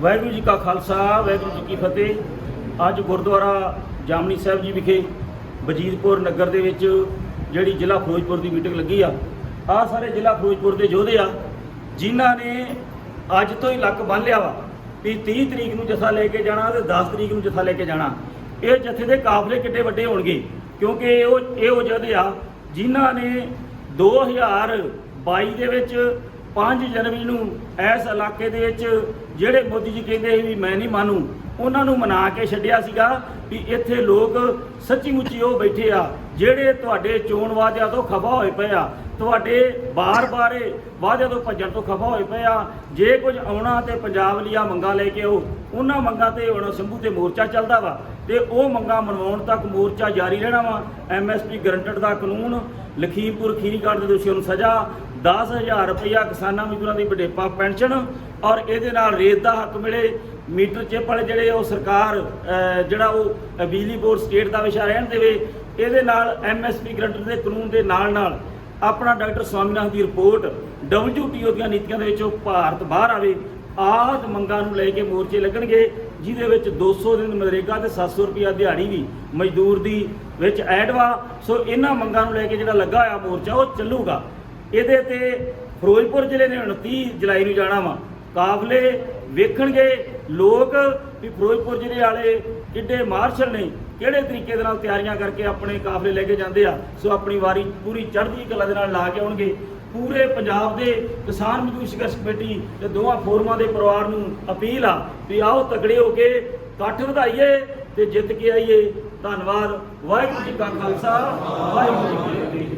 ਵਾਹਿਗੁਰੂ ਜੀ ਕਾ ਖਾਲਸਾ, ਵਾਹਿਗੁਰੂ ਜੀ ਕੀ ਫਤਿਹ। ਅੱਜ ਗੁਰਦੁਆਰਾ ਜਾਮਨੀ ਸਾਹਿਬ ਜੀ ਵਿਖੇ ਵਜੀਦਪੁਰ ਨਗਰ ਦੇ ਵਿੱਚ ਜਿਹੜੀ ਜ਼ਿਲ੍ਹਾ ਫਿਰੋਜ਼ਪੁਰ ਦੀ ਮੀਟਿੰਗ ਲੱਗੀ ਆ। ਆ ਸਾਰੇ ਜ਼ਿਲ੍ਹਾ ਫਿਰੋਜ਼ਪੁਰ ਦੇ ਯੋਧੇ ਆ, ਜਿਨ੍ਹਾਂ ਨੇ ਅੱਜ ਤੋਂ ਹੀ ਲੱਕ ਬੰਨ ਲਿਆ ਵਾ ਵੀ 30 ਤਰੀਕ ਨੂੰ ਜਥਾ ਲੈ ਕੇ ਜਾਣਾ ਤੇ 10 ਤਰੀਕ ਨੂੰ ਜਥਾ ਲੈ ਕੇ ਜਾਣਾ। ਇਹ ਜਥੇ ਦੇ ਕਾਫਲੇ ਕਿੱਡੇ ਵੱਡੇ ਹੋਣਗੇ, ਕਿਉਂਕਿ ਇਹ ਉਹ ਇਹ ਉਹ ਯੋਧੇ ਆ ਜਿਨ੍ਹਾਂ ਨੇ 2022 ਦੇ ਵਿੱਚ 5 ਜਨਵਰੀ ਨੂੰ ਇਸ ਇਲਾਕੇ ਦੇ ਵਿੱਚ ਜਿਹੜੇ ਮੋਦੀ ਜੀ ਕਹਿੰਦੇ ਸੀ ਵੀ ਮੈਂ ਨਹੀਂ ਮਾਨੂੰ, ਉਹਨਾਂ ਨੂੰ ਮਨਾ ਕੇ ਛੱਡਿਆ ਸੀਗਾ ਵੀ ਇੱਥੇ ਲੋਕ ਸੱਚੀ ਮੁੱਚੀ ਉਹ ਬੈਠੇ ਆ, ਜਿਹੜੇ ਤੁਹਾਡੇ ਚੋਣ ਵਾਅਦਿਆਂ ਤੋਂ ਖਫਾ ਹੋਏ ਪਏ ਆ, ਤੁਹਾਡੇ ਬਾਰ-ਬਾਰੇ ਵਾਅਦਿਆਂ ਤੋਂ ਭੱਜਣ ਤੋਂ ਖਫਾ ਹੋਏ ਪਏ ਆ, ਜੇ ਕੁਝ ਆਉਣਾ ਤੇ ਪੰਜਾਬ ਲਈ ਆ ਮੰਗਾ ਲੈ ਕੇ ਆਓ, ਉਹਨਾਂ ਮੰਗਾਂ ਤੇ ਹੁਣ ਸੰਭੂ ਤੇ ਮੋਰਚਾ ਚੱਲਦਾ ਵਾ, ਤੇ ਉਹ ਮੰਗਾਂ ਮਨਵਾਉਣ ਤੱਕ ਮੋਰਚਾ ਜਾਰੀ ਰਹਿਣਾ ਵਾ ਐਮਐਸਪੀ ਗਰੰਟਡ ਦਾ ਕਾਨੂੰਨ, ਲਖੀਮਪੁਰ ਖੀਰੀਕਾਂਡ ਦੇ ਦੋਸ਼ੀਆਂ ਨੂੰ ਸਜ਼ਾ 10000 ਰੁਪਇਆ ਕਿਸਾਨਾਂ ਮਜ਼ਦੂਰਾਂ ਦੀ ਵਡੇਪਾ ਪੈਨਸ਼ਨ ਔਰ ਇਹਦੇ ਨਾਲ ਰੇਤ ਦਾ ਹੱਕ ਮਿਲੇ, ਮੀਟਰ ਚਿੱਪ ਵਾਲੇ ਜਿਹੜੇ ਉਹ ਸਰਕਾਰ ਜਿਹੜਾ ਉਹ ਬਿਜਲੀ ਬੋਰਡ ਸਟੇਟ ਦਾ ਵਿਸ਼ਾ ਰਹਿਣ ਦੇਵੇ, ਇਹਦੇ ਨਾਲ ਐਮਐਸਪੀ ਗਰੰਟ ਦੇ ਕਾਨੂੰਨ ਦੇ ਨਾਲ ਨਾਲ ਆਪਣਾ ਡਾਕਟਰ ਸਵਾਮੀਨਾਥਨ ਦੀ ਰਿਪੋਰਟ WTO ਦੀਆਂ ਨੀਤੀਆਂ ਦੇ ਵਿੱਚੋਂ ਭਾਰਤ ਬਾਹਰ ਆਵੇ, ਆਦ ਮੰਗਾਂ ਨੂੰ ਲੈ ਕੇ ਮੋਰਚੇ ਲੱਗਣਗੇ, ਜਿਹਦੇ ਵਿੱਚ 200 ਦਿਨ ਮਨਰੇਗਾ ਤੇ 700 ਰੁਪਿਆ ਦਿਹਾੜੀ ਵੀ ਮਜ਼ਦੂਰ ਦੀ ਵਿੱਚ ਐਡ ਵਾ। ਸੋ ਇਹਨਾਂ ਮੰਗਾਂ ਨੂੰ ਲੈ ਕੇ ਜਿਹੜਾ ਲੱਗਾ ਹੋਇਆ ਮੋਰਚਾ, ਉਹ ਚੱਲੂਗਾ। ਇਹਦੇ ਤੇ ਫਿਰੋਜ਼ਪੁਰ ਜ਼ਿਲ੍ਹੇ ਨੇ 29 ਜੁਲਾਈ ਨੂੰ ਜਾਣਾ ਵਾ। ਕਾਫਲੇ ਵੇਖਣਗੇ ਲੋਕ ਵੀ ਫਿਰੋਜ਼ਪੁਰ ਜ਼ਿਲ੍ਹੇ ਵਾਲੇ ਕਿੱਡੇ ਮਾਰਸ਼ਲ ਨੇ, ਕਿਹੜੇ ਤਰੀਕੇ ਦੇ ਨਾਲ ਤਿਆਰੀਆਂ ਕਰਕੇ ਆਪਣੇ ਕਾਫਲੇ ਲੈ ਕੇ ਜਾਂਦੇ ਆ। ਸੋ ਆਪਣੀ ਵਾਰੀ ਪੂਰੀ ਚੜ੍ਹਦੀ ਕਲਾ ਦੇ ਨਾਲ ਲਾ ਕੇ ਆਉਣਗੇ। ਪੂਰੇ ਪੰਜਾਬ ਦੇ ਕਿਸਾਨ ਮਜ਼ਦੂਰ ਸੰਘਰਸ਼ ਕਮੇਟੀ ਤੇ ਦੋਵਾਂ ਫੋਰਮਾਂ ਦੇ ਪਰਿਵਾਰ ਨੂੰ ਅਪੀਲ ਆ ਵੀ ਆਓ ਤਕੜੇ ਹੋ ਕੇ ਇਕੱਠ ਵਧਾਈਏ ਤੇ ਜਿੱਤ ਕੇ ਆਈਏ। ਧੰਨਵਾਦ। ਵਾਹਿਗੁਰੂ ਜੀ ਕਾ ਖਾਲਸਾ, ਵਾਹਿਗੁਰੂ ਜੀ ਕੀ ਫਤਿਹ।